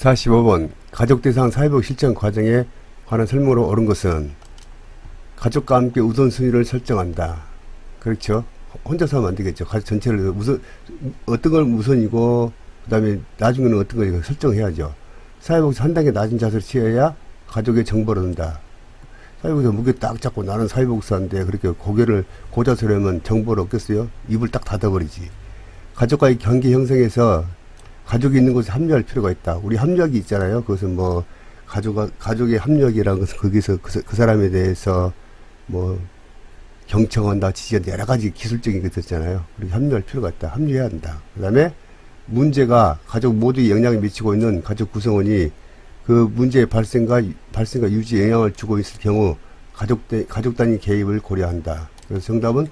45번 가족 대상 사회복 실천 과정에 관한 설명으로 옳은 것은 가족과 함께 우선순위를 설정한다. 그렇죠. 혼자서 하면 안 되겠죠. 가족 전체를 우선 어떤 걸 우선이고 그다음에 나중에는 어떤 걸 설정해야죠. 사회복에서 한 단계 낮은 자세를 취해야 가족의 정보를 얻는다. 사회복에서 무게 딱 잡고 나는 사회복사인데 그렇게 고개를 고자세로 하면 정보를 얻겠어요? 입을 딱 닫아버리지. 가족과의 관계 형성에서 가족이 있는 곳에 합류할 필요가 있다. 우리 합류하기 있잖아요. 그것은 뭐 가족 가족의 합류하기라는 것은 거기서 그, 사- 그 사람에 대해서 뭐 경청한다, 지지한다 여러 가지 기술적인 것들 있잖아요. 그렇게 합류할 필요가 있다. 합류해야 한다. 그다음에 문제가 가족 모두에 영향을 미치고 있는 가족 구성원이 그 문제의 발생과 발생과 유지에 영향을 주고 있을 경우 가족 대, 가족 단위 개입을 고려한다. 그래서 정답은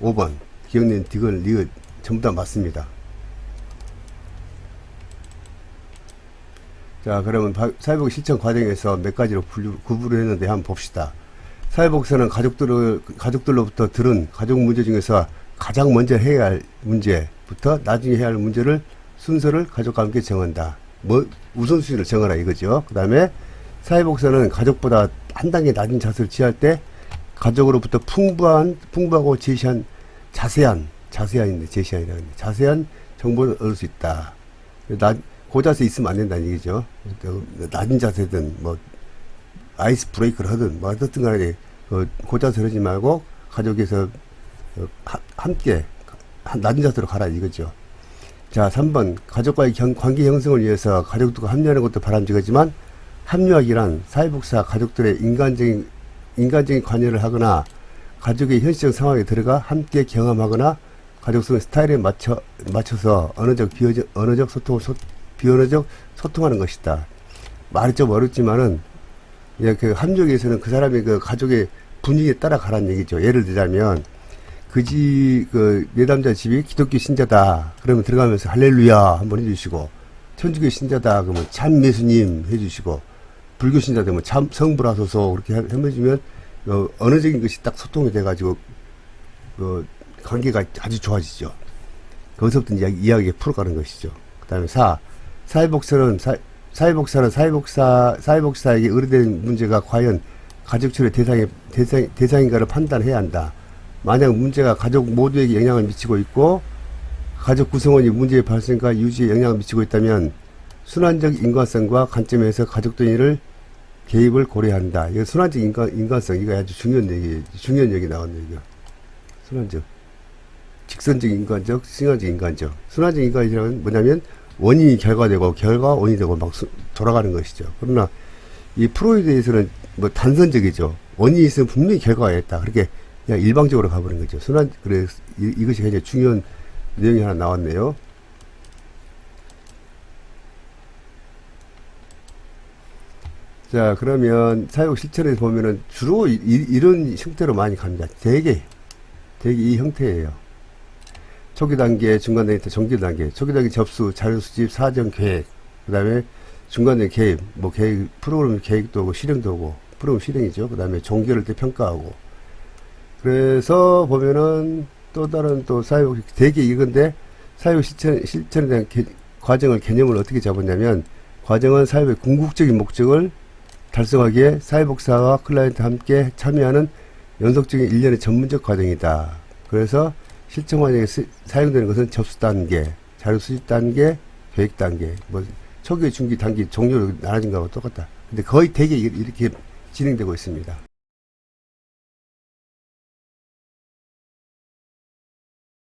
5번 기억낸 디귿 리을 전부 다 맞습니다. 자, 그러면 바- 사회복 실천 과정에서 몇 가지로 분류, 구분을 했는데 한번 봅시다. 사회복사는 가족들을, 가족들로부터 들은 가족 문제 중에서 가장 먼저 해야 할 문제부터 나중에 해야 할 문제를 순서를 가족과 함께 정한다. 뭐, 우선순위를 정하라 이거죠. 그 다음에 사회복사는 가족보다 한 단계 낮은 자세를 취할 때 가족으로부터 풍부한, 풍부하고 제시한 자세한, 자세한인데 제시한이라는 자세한 정보를 얻을 수 있다. 낮, 고자세 있으면 안 된다는 얘기죠. 낮은 자세든 뭐 아이스 브레이크를 하든 뭐 어떻든 간에 그 고자세를 하지 말고 가족에서 어, 하- 함께 한- 낮은 자세로 가라 이거죠. 자, 3번 가족과의 경- 관계 형성을 위해서 가족들과 합류하는 것도 바람직하지만 합류하기란 사회복사 가족들의 인간적인 인간적인 관여를 하거나 가족의 현실적 상황에 들어가 함께 경험하거나 가족 속의 스타일에 맞춰 맞춰서 언어적 비어적 언어적 소통 소, 비언어적 소통하는 것이다. 말이 좀 어렵지만은 이제 그 함정에서는 그 사람의 그 가족의 분위기에 따라 가라는 얘기죠. 예를 들자면 그 집, 그 내담자 집이 기독교 신자다. 그러면 들어가면서 할렐루야 한번 해주시고 천주교 신자다. 그러면 참 예수님 해주시고 불교 신자 되면 참 성불하소서 그렇게 해- 해주면 어, 언어적인 것이 딱 소통이 돼가지고 그 관계가 아주 좋아지죠. 거기서부터 이제 이야기가 풀어가는 것이죠. 그 다음에 사, 사회복사는, 사, 사회복사는 사회복사, 사회복사에게 의뢰된 문제가 과연 가족 처리 대상의, 대상, 대상인가를 판단해야 한다. 만약 문제가 가족 모두에게 영향을 미치고 있고, 가족 구성원이 문제의 발생과 유지에 영향을 미치고 있다면, 순환적 인과성과 관점에서 가족 단위를 개입을 고려한다. 이거 순환적 인간, 인간성, 이거 아주 중요한 얘기, 중요한 얘기 나왔네, 이거. 순환적. 직선적 인간적, 순환적 인간적. 순환적 인간이라는 뭐냐면 원인이 결과되고 결과 원인이 되고 막 수- 돌아가는 것이죠. 그러나 이 프로이드에서는 뭐 단선적이죠. 원인이 있으면 분명히 결과가 있다. 그렇게 그냥 일방적으로 가버린 거죠. 순환 그래서 이, 이것이 굉장히 중요한 내용이 하나 나왔네요. 자 그러면 사육 실천에서 보면은 주로 이, 이- 이런 형태로 많이 갑니다. 대개 대개 이 형태예요. 초기 단계, 중간 단계, 정기 단계. 초기 단계 접수, 자료 수집, 사정 계획. 그 다음에 중간 단계 개입, 뭐 계획 프로그램 계획도 오고 실행도 오고 프로그램 실행이죠. 그 다음에 종결할 때 평가하고. 그래서 보면은 또 다른 또 사육 대개 이건데 사육 실천 실천에 대한 개- 과정을 개념을 어떻게 잡았냐면 과정은 사회의 궁극적인 목적을 달성하기에 사회복사와 클라이언트 함께 참여하는 연속적인 일련의 전문적 과정이다. 그래서 실천 과정에 쓰- 사용되는 것은 접수 단계, 자료 수집 단계, 계획 단계, 뭐 초기, 중기, 단기 종류로 나눠진 거하고 똑같다. 근데 거의 대개 이- 이렇게 진행되고 있습니다.